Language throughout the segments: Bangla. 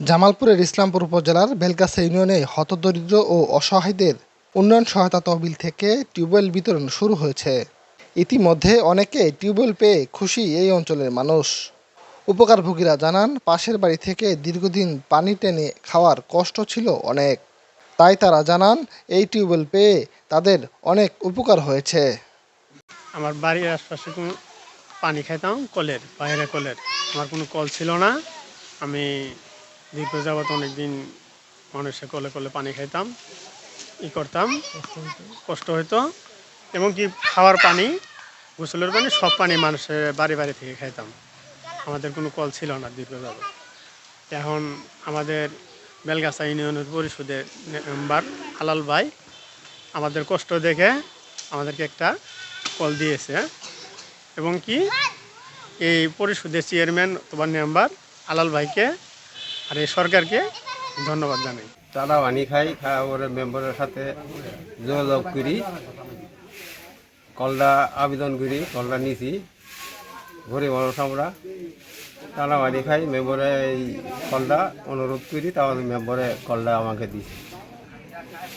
জামালপুরের ইসলামপুর উপজেলার বেলগাছা ইউনিয়নে হতদরিদ্র ও অসহায়দের উন্নয়ন সহায়তা তহবিল থেকে টিউবওয়েল বিতরণ শুরু হয়েছে। ইতিমধ্যে অনেকে টিউবওয়েল পেয়ে খুশি এই অঞ্চলের মানুষ। উপকারভোগীরা জানান, পাশের বাড়ি থেকে দীর্ঘদিন পানি টেনে খাওয়ার কষ্ট ছিল অনেক। তাই তারা জানান, এই টিউবওয়েল পেয়ে তাদের অনেক উপকার হয়েছে। আমার বাড়ির আশপাশে কোনো পানি খাইতাম, কলের, বাইরে কলের। আমার কোনো কল ছিল না। আমি দীর্ঘ যাবত অনেকদিন মানুষে কলে কলে পানি খাইতাম, ই করতাম, কষ্ট হইতো। এবং কি খাওয়ার পানি, গোসলের পানি, সব পানি মানুষের বাড়ি বাড়ি থেকে খাইতাম। আমাদের কোনো কল ছিল না দীর্ঘ যাবত এখন আমাদের বেলগাছা ইউনিয়নের পরিষদের মেম্বার আলাল ভাই আমাদের কষ্ট দেখে আমাদেরকে একটা কল দিয়েছে। এবং কি এই পরিষদের চেয়ারম্যান অথবা মেম্বার আলাল ভাইকে আর এই সরকারকে ধন্যবাদ জানাই। চাঁদা পানি খাই খাওয়া পরে মেম্বারের সাথে যোগাযোগ করি। কলটা আবেদন করি কলটা নিছি। গরিব মানুষ আমরা চাঁদা পানি খাই, মেম্বারে এই কলটা অনুরোধ করি তাহলে মেম্বারে কলটা আমাকে দিছে।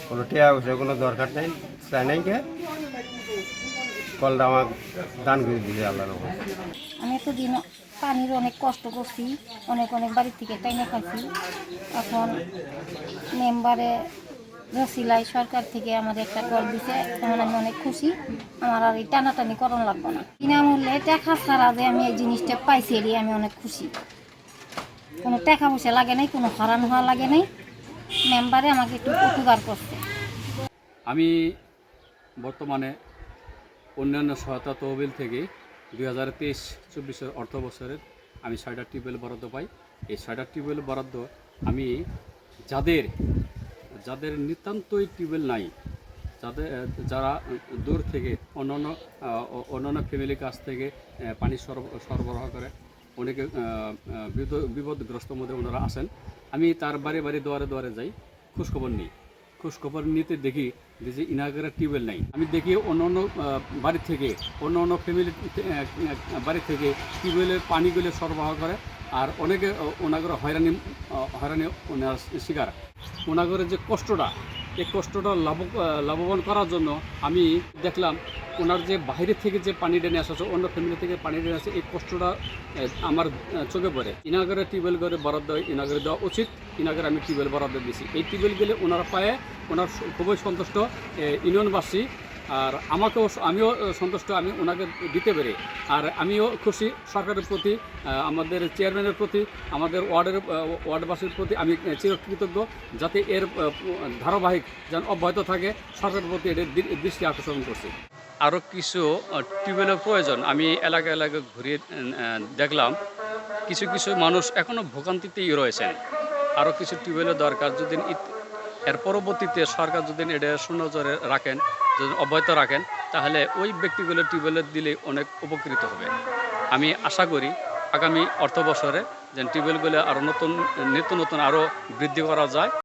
কোনো টিয়া কোনো দরকার নেই, চাই নাই কে? কলটা আমাকে দান করে দিছে আল্লাহ রহমান আমি এতদিন পানির অনেক কষ্ট করছি অনেক অনেক বাড়ি থেকে টাইনে খাইছি। এখন মেম্বারে রসিলাই সরকার থেকে আমাদের একটা কল দিছে তখন আমি অনেক খুশি। আমার আর এই টানাটানি করণ লাগবে না। বিনামূল্যে টাকা ছাড়া যে আমি এই জিনিসটা পাইছি এরই আমি অনেক খুশি। কোনো টাকা পয়সা লাগে নাই কোনো হরান হওয়া লাগে নাই। মেম্বারে আমাকে একটু উপকার করছে। আমি বর্তমানে অন্যান্য সহায়তা তহবিল থেকে দুই হাজার তেইশ চব্বিশের অর্থ বছরের আমি ছয়টা টিউবওয়েল বরাদ্দ পাই। এই ছয়টা টিউবওয়েল বরাদ্দ আমি যাদের যাদের নিতান্তই টিউবওয়েল নাই, যাদের, যারা দূর থেকে অন্যান্য অন্যান্য ফ্যামিলির কাছ থেকে পানি সরব- সরবরাহ করে, অনেকে বিপদগ্রস্ত মধ্যে ওনারা আসেন আমি তার বাড়ি বাড়ি দুয়ারে দুয়ারে যাই, খোঁজখবর নিই। খোঁজখবর নিতে দেখি যে ইনাগারের টিউবওয়েল নাই। আমি দেখি অন্য অন্য বাড়ির বাড়ি থেকে, অন্য অন্য ফ্যামিলি বাড়ি থেকে টিউবওয়েলের পানিগুলো সরবরাহ করে আর অনেকে ওনাগরে হয়রানি হয়রানি শিকার। ওনাগরের যে কষ্টটা, এই কষ্টটা লাভ লাভবান করার জন্য আমি দেখলাম ওনার যে বাইরে থেকে যে পানি টেনে আসা, অন্য ফ্যামিলি থেকে পানি টেনে আসে, এই কষ্টটা আমার চোখে পড়ে। ইনাগরের টিউবওয়েল করে বরাদ্দ ইনাগরে দেওয়া উচিত। ইনাগরে আমি টিউবওয়েল বরাদ্দ দিয়েছি। এই টিউবওয়েল গেলে ওনার পায়ে, ওনার খুবই সন্তুষ্ট ইউনিয়নবাসী। আর আমাকেও আমিও সন্তুষ্ট, আমি ওনাকে দিতে পেরে। আর আমিও খুশি সরকারের প্রতি আমাদের চেয়ারম্যানের প্রতি, আমাদের ওয়ার্ডের ওয়ার্ডবাসীর প্রতি আমি চিরকৃতজ্ঞ, যাতে এর ধারাবাহিক যেন অব্যাহত থাকে। সরকারের প্রতি দি- দৃষ্টি আকর্ষণ করছি। আরও কিছু টিউবওয়েলের প্রয়োজন। আমি এলাকা এলাকায় ঘুরিয়ে দেখলাম, কিছু কিছু মানুষ এখনও ভোগান্তিতেই রয়েছেন। আরও কিছু টিউবওয়েলের দরকার, যদি এর পরবর্তীতে সরকার যদি এটা সুনজরে রাখেন, যদি অব্যাহত রাখেন, তাহলে ওই ব্যক্তিগুলো টিউবওয়েলের দিলে অনেক উপকৃত হবে। আমি আশা করি, আগামী অর্থ বছরে যেন টিউবওয়েলগুলো আরও নতুন, নিত্য নতুন আরও বৃদ্ধি করা যায়।